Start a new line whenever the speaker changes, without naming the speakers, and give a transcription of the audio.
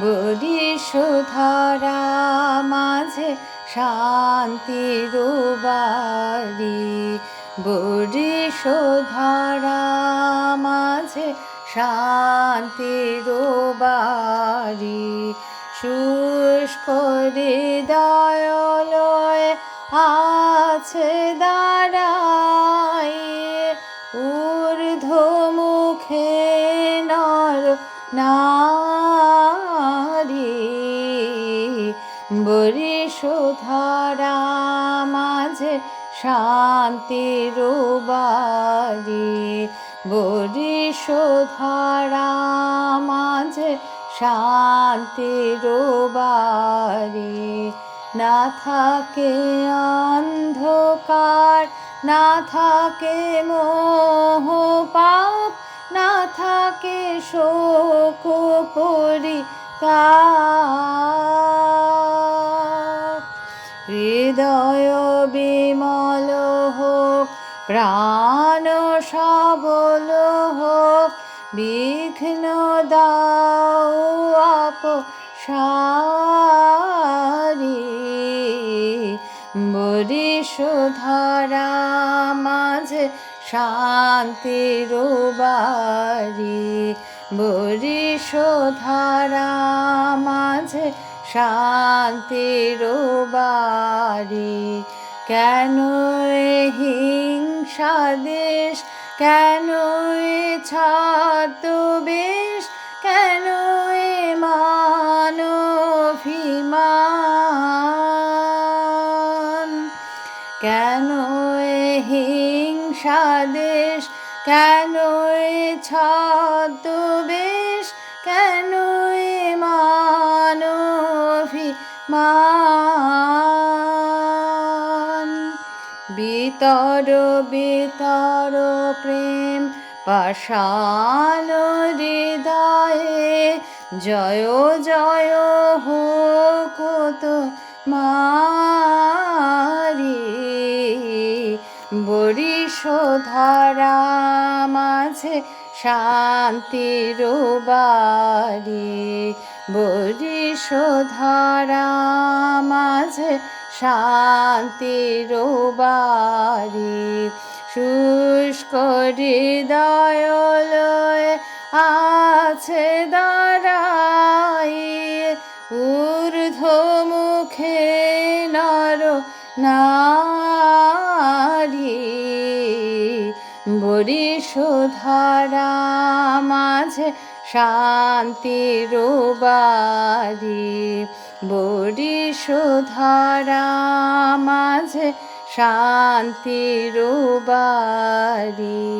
বরিশধারা মাঝে শান্তির বাড়ি বরিশধারা মাঝে শান্তির বাড়ি শুষ্ক হৃদয়লয়ে আছে দাঁড়াই নারী বরিশধারা মাঝে শান্তির বাড়ি বরিশধারা মাঝে শান্তির বাড়ি না থাকে অন্ধকার, না থাকে মোহ পাপ না থাকে শোক পরিতাপ হৃদয় বিমল হোক, প্রাণ সবল হোক, বিঘ্ন দাও আপ সারি বরিশধারা মাঝে শান্তির বাড়ি বরিশধারা মাঝে শান্তির বাড়ি। কেন হিংসা দেশ, কেন এ ছদ্মবেশ কেন এ মানভিমান কেন এ হিংসা দেশ কেন এ ছদ্মবেশ, কেন এ মানভিমান? বিতর বিতর প্রেম পাষাণ হৃদয়ে, জয় জয় হোক তো বরিশধারা মাঝে শান্তির বাড়ি বরিশধারা মাঝে শান্তির বাড়ি শুষ্ক হৃদয়লয়ে আছে দাঁড়াই। ঊর্ধ্ব মুখে নর নারী বরিশধারা মাঝে শান্তির বাড়ি বরিশধারা মাঝে শান্তির বাড়ি